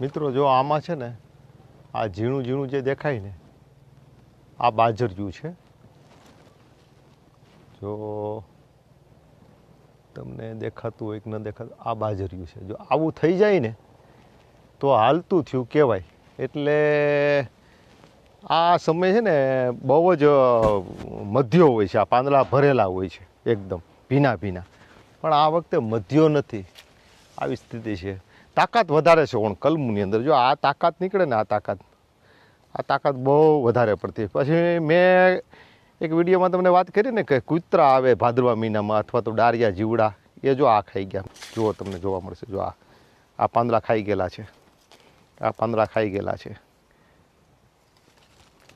મિત્રો, જો આમાં છે ને, આ ઝીણું ઝીણું જે દેખાય ને, આ બાજરિયું છે. જો તમને દેખાતું હોય કે ન દેખાતું, આ બાજરિયું છે. જો આવું થઈ જાય ને, તો હાલતું થયું કહેવાય. એટલે આ સમય છે ને, બહુ જ મધ્યો હોય છે. આ પાંદડા ભરેલા હોય છે, એકદમ ભીના ભીના. પણ આ વખતે મધ્યો નથી. આવી સ્થિતિ છે. તાકાત વધારે છે ઓણ કલમની અંદર. જો આ તાકાત નીકળે ને આ તાકાત. આ તાકાત બહુ વધારે પડતી. પછી મેં એક વિડીયોમાં તમને વાત કરી ને કે કૂતરા આવે ભાદરવા મહિનામાં અથવા તો ડારિયા જીવડા, એ જો આ ખાઈ ગયા. જુઓ તમને જોવા મળશે. જો આ આ પાંદડા ખાઈ ગયેલા છે. આ પાંદડા ખાઈ ગયેલા છે.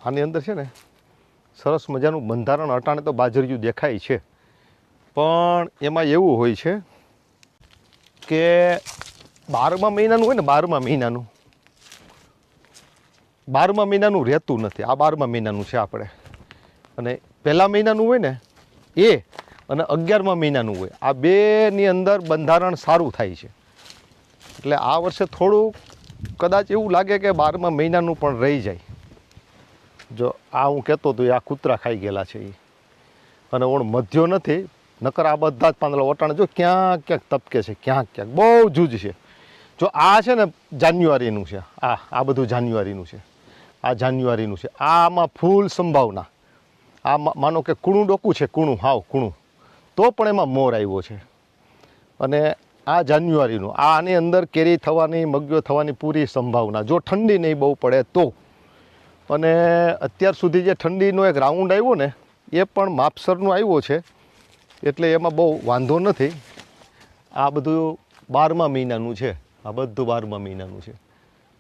આની અંદર છે ને સરસ મજાનું બંધારણ અટાણે તો બાજરિયું દેખાય છે. પણ એમાં એવું હોય છે કે બારમા મહિનાનું હોય ને બારમા મહિનાનું. બારમા મહિનાનું રહેતું નથી. આ બારમા મહિનાનું છે આપણે. અને પહેલા મહિનાનું હોય ને, એ અને અગિયારમા મહિનાનું હોય. આ બેની અંદર બંધારણ સારું થાય છે. એટલે આ વર્ષે થોડું કદાચ એવું લાગે કે બારમા મહિનાનું પણ રહી જાય. જો આ હું કહેતો હતો આ કૂતરા ખાઈ ગયેલા છે એ અને ઓણ મધ્યો નથી, નકર આ બધા જ પાંદડા ઓટાણે જો ક્યાંક ક્યાંક તપકે છે, ક્યાંક ક્યાંક. બહુ જૂજ છે. જો આ છે ને જાન્યુઆરીનું છે આ આ બધું જાન્યુઆરીનું છે આ જાન્યુઆરીનું છે આમાં ફૂલ સંભાવના. આ માનો કે કૂણું ડોકું છે કૂણું હાવ કૂણું. તો પણ એમાં મોર આવ્યો છે. અને આ જાન્યુઆરીનું આ આની અંદર કેરી થવાની મગ્યો થવાની પૂરી સંભાવના. જો ઠંડી નહીં બહુ પડે તો. અને અત્યાર સુધી જે ઠંડીનો એક રાઉન્ડ આવ્યો ને એ પણ માપસરનો આવ્યો છે. એટલે એમાં બહુ વાંધો નથી. આ બધું બારમા મહિનાનું છે. આ બધું બારમા મહિનાનું છે.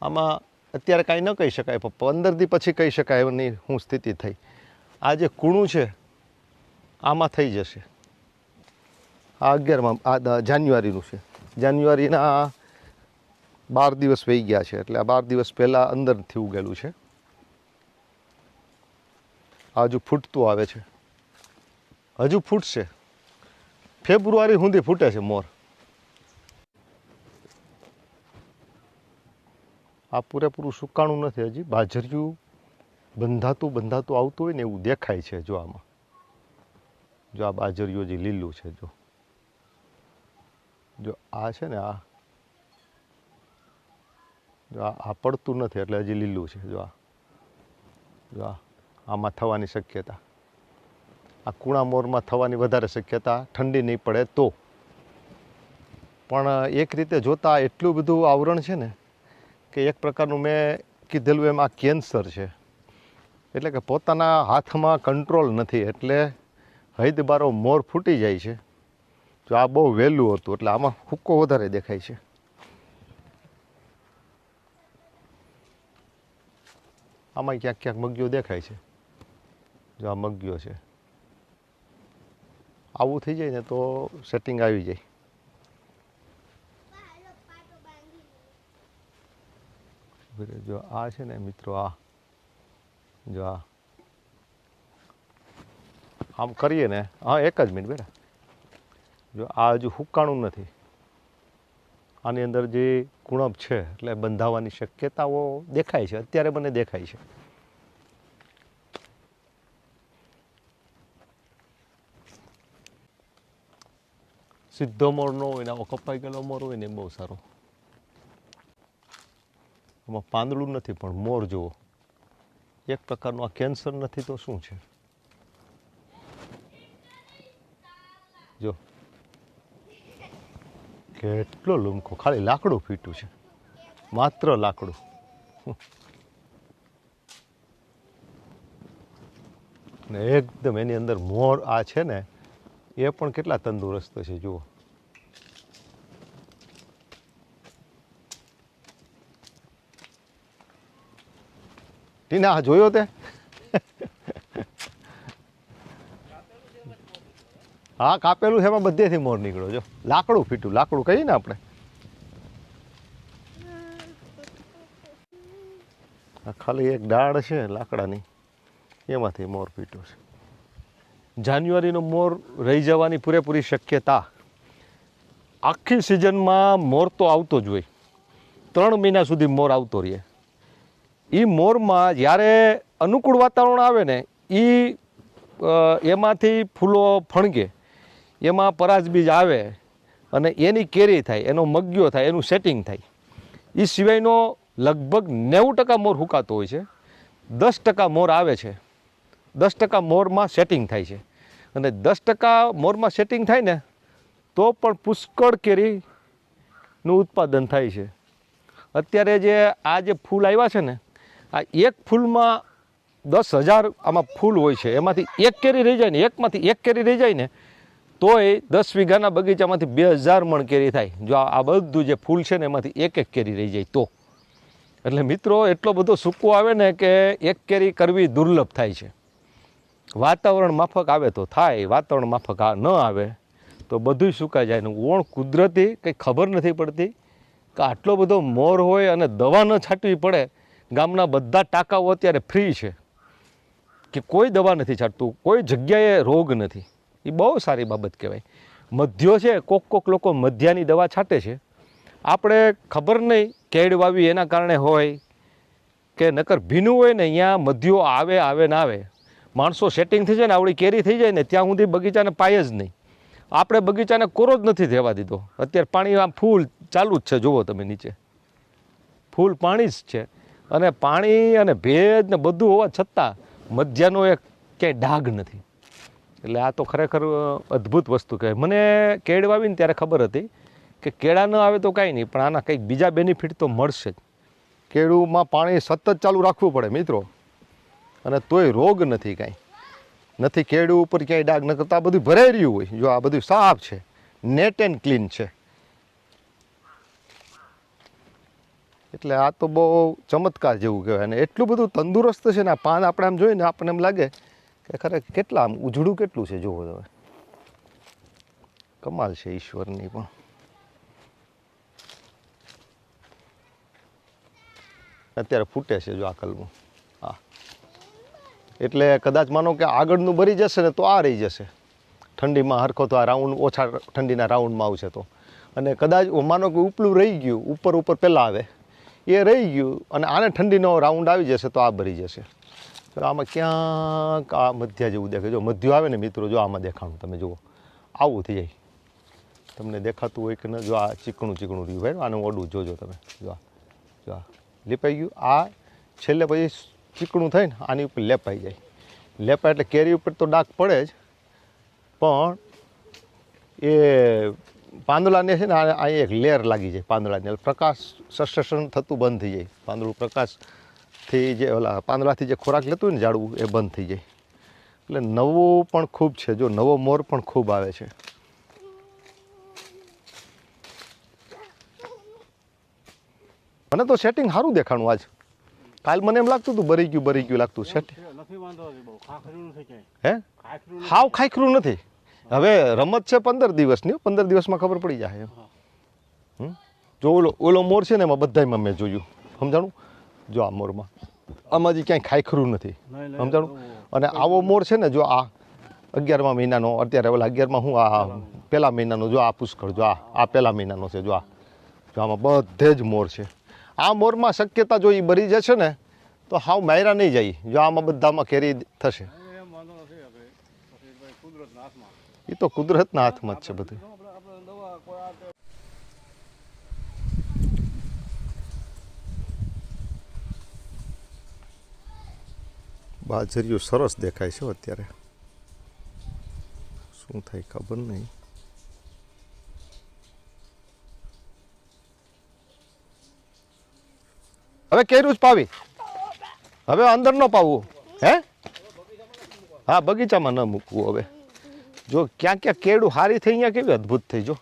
આમાં અત્યારે કાંઈ ન કહી શકાય, પણ પંદરથી પછી કહી શકાય એની હું સ્થિતિ થઈ. આ જે કૂણું છે, આમાં થઈ જશે. આ અગિયારમાં, આ જાન્યુઆરીનું છે. જાન્યુઆરીના બાર દિવસ વહી ગયા છે, એટલે આ બાર દિવસ પહેલાં અંદરથી ઉગેલું છે. હજુ ફૂટતું આવે છે. હજુ ફૂટશે. ફેબ્રુઆરી સુધી ફૂટે છે મોર. આ પૂરેપૂરું સુકાણું નથી હજી. બાજરિયું બંધાતું બંધાતું આવતું હોય ને એવું દેખાય છે જો આમાં. જો આ બાજરિયું હજી લીલું છે, જો. જો આ છે ને આ. જો આ પડતું નથી એટલે હજી લીલું છે, જો આ. જો આ, આમાં થવાની શક્યતા. આ કુણા મોરમાં થવાની વધારે શક્યતા, ઠંડી નહીં પડે તો. પણ એક રીતે જોતાં એટલું બધું આવરણ છે ને કે એક પ્રકારનું મેં કીધેલું એમ આ કેન્સર છે. એટલે કે પોતાના હાથમાં કંટ્રોલ નથી, એટલે હૈદબારો મોર ફૂટી જાય છે. તો આ બહુ વહેલું હતું, એટલે આમાં હુક્કો વધારે દેખાય છે. આમાં ક્યાંક ક્યાંક મગ્યો દેખાય છે. જો આ મગ્યો છે. આવું થઈ જાય ને તો સેટિંગ આવી જાય. ઊભી જો આ છે ને મિત્રો, આ. જો આ. આમ કરીએ ને, હા, એક જ મિનિટ, બેટા. જો આ હજુ હુકાણું નથી. આની અંદર જે કુણપ છે, એટલે બંધાવાની શક્યતાઓ દેખાય છે, અત્યારે મને દેખાય છે. સીધો મોર ન હોય ને કપાઈ ગયેલો મોર હોય ને બહુ સારો. આમાં પાંદડું નથી, પણ મોર જુઓ. એક પ્રકારનું આ કેન્સર નથી તો શું છે? જો. કેટલો લૂમખો ખાલી લાકડું ફીટું છે. માત્ર લાકડું. ને એકદમ એની અંદર મોર આ છે ને, એ પણ કેટલા તંદુરસ્ત છે, જુઓ. ટીના જોયો તે? હા, કાપેલું છે, એમાં બધેથી મોર નીકળ્યો, જો. લાકડું ફીટું, લાકડું કહીએ ને આપણે? ખાલી એક ડાળ છે, લાકડાની. એમાંથી મોર ફીટું છે. જાન્યુઆરીનો મોર રહી જવાની પૂરેપૂરી શક્યતા. આખી સિઝનમાં મોર તો આવતો જ હોય. ત્રણ મહિના સુધી મોર આવતો રહે. એ મોરમાં જ્યારે અનુકૂળ વાતાવરણ આવે ને એ એમાંથી ફૂલો ફણગે, એમાં પરાજબીજ આવે અને એની કેરી થાય, એનો મગ્યો થાય, એનું સેટિંગ થાય. એ સિવાયનો લગભગ નેવું ટકા મોર હુકાતો હોય છે, દસ ટકા મોર આવે છે, દસ ટકા મોરમાં સેટિંગ થાય છે. અને દસ ટકા મોરમાં સેટિંગ થાય ને, તો પણ પુષ્કળ કેરીનું ઉત્પાદન થાય છે. અત્યારે જે આ જે ફૂલ આવ્યા છે ને આ એક ફૂલમાં દસ હજાર આમાં ફૂલ હોય છે. એમાંથી એક કેરી રહી જાય ને, એકમાંથી એક કેરી રહી જાય ને, તોય દસ વીઘાના બગીચામાંથી બે હજાર મણ કેરી થાય. જો આ બધું જે ફૂલ છે ને, એમાંથી એક એક કેરી રહી જાય તો. એટલે મિત્રો, એટલો બધો સૂકો આવે ને કે એક કેરી કરવી દુર્લભ થાય છે. વાતાવરણ માફક આવે તો થાય, વાતાવરણ માફક આ ન આવે, તો બધું સુકાઈ જાય ને. ઓણ કુદરતી કંઈ ખબર નથી પડતી કે આટલો બધો મોર હોય અને દવા ન છાંટવી પડે ગામના બધા ટાંકાઓ અત્યારે ફ્રી છે. કે કોઈ દવા નથી છાંટતું, કોઈ જગ્યાએ રોગ નથી. એ બહુ સારી બાબત કહેવાય. મધ્યો છે, કોક કોક લોકો મધ્યાની દવા છાંટે છે. આપણે ખબર નહીં કેડ વાવી એના કારણે હોય કે નકર ભીનું હોય ને અહીંયા મધ્યો આવે આવે ના આવે. માણસો સેટિંગ થઈ જાય ને, આવડી કેરી થઈ જાય ને, ત્યાં સુધી બગીચાને પાય જ નહીં. આપણે બગીચાને કોરો જ નથી રહેવા દીધો. અત્યારે પાણી આમ ફૂલ ચાલુ જ છે, જુઓ તમે નીચે. ફૂલ પાણી જ છે. અને પાણી અને ભેજ ને બધું હોવા છતાં મધ્યાનો એક ક્યાંય ડાઘ નથી. એટલે આ તો ખરેખર અદ્ભુત વસ્તુ કહેવાય. મને કેળ વાવીને ત્યારે ખબર હતી કે કેળા ન આવે તો કાંઈ નહીં, પણ આના કંઈક બીજા બેનિફિટ તો મળશે જ. કેળુમાં પાણી સતત ચાલુ રાખવું પડે મિત્રો. અને તોય રોગ નથી કાંઈ. નથી કેળું ઉપર ક્યાંય ડાઘ ન કરતા બધું ભરાઈ રહ્યું હોય. જો આ બધું સાફ છે, નેટ એન્ડ ક્લીન છે. એટલે આ તો બહુ ચમત્કાર જેવું કહેવાય. અને એટલું બધું તંદુરસ્ત છે ને, આ પાન આપણે આમ જોઈએ ને આપણને એમ લાગે કે ખરેખર કેટલા આમ ઉજળું કેટલું છે જોવો તમે. કમાલ છે ઈશ્વરની પણ. અત્યારે ફૂટે છે જો આ હા. એટલે કદાચ માનો કે આગળનું ભરી જશે ને તો આ રહી જશે. ઠંડીમાં હરખો તો આ રાઉન્ડ, ઓછા ઠંડીના રાઉન્ડમાં આવશે તો. અને કદાચ માનો કે ઉપલું રહી ગયું, ઉપર ઉપર પહેલાં આવે. એ રહી ગયું અને આને ઠંડીનો રાઉન્ડ આવી જશે તો આ ભરી જશે. તો આમાં ક્યાંક આ મધ્યા જેવું દેખાય. જો મધ્યો આવે ને મિત્રો, જો આમાં દેખાણું, તમે જુઓ. આવું થઈ જાય. તમને દેખાતું હોય કે ન, જો આ ચીકણું ચીકણું રહ્યું. ભાઈ, આનું ઓડું જોજો તમે. જો આ જો આ. લીપાઈ ગયું. આ છેલ્લે પછી ચીકણું થાય ને, આની ઉપર લેપાઈ જાય. લેપાય એટલે કેરી ઉપર તો ડાક પડે જ. પણ એ પાંદડાને છે ને આ એક લેર લાગી જાય પાંદડાને એટલે પ્રકાશ સસ્ટેશન થતું બંધ થઈ જાય. પાંદડું પ્રકાશથી જે ઓલા પાંદડાથી જે ખોરાક લેતું હોય ને ઝાડવું એ બંધ થઈ જાય. એટલે નવું પણ ખૂબ છે. જો નવો મોર પણ ખૂબ આવે છે. મને તો સેટિંગ સારું દેખાણું આજ. કાલ મને એમ લાગતું હતું બરી ગયું બરી ગયું લાગતું. સેટિંગ હે? હાવ ખાઈખરું નથી. હવે રમત છે પંદર દિવસની પંદર દિવસમાં ખબર પડી જાય એમ. હમ? જો ઓલો ઓલો મોર છે ને એમાં બધામાં મેં જોયું. સમજાણું? જો આ મોરમાં. આમાં હજી ક્યાંય ખાઈખરું નથી. સમજાણું? અને આવો મોર છે ને જો આ અગિયારમા મહિનાનો અત્યારે ઓલા અગિયારમાં હું આ પહેલા મહિનાનો જો આ પુષ્કળ જો આ આ પહેલા મહિનાનો છે જો આ. જો આમાં બધે જ મોર છે. આ મોરમાં શક્યતા જો એ બરી જશે ને તો હાવ માયરા નહીં જાય. જો આમાં બધામાં કેરી થશે એમ વાંધો નથી આપણે પછી ભાઈ કુદરતના હાથમાં એ તો કુદરતના હાથમાં જ છે બધું. બાજરીઓ સરસ દેખાય છે અત્યારે. શું થાય ખબર નહીં. હવે કેરું જ પાવી. હવે અંદર ન પાવું હે? હા, બગીચામાં ન મૂકવું હવે. જો ક્યાં ક્યાં કેળું હારી થઈ અહીંયા કેવી અદ્ભુત થઈ જો.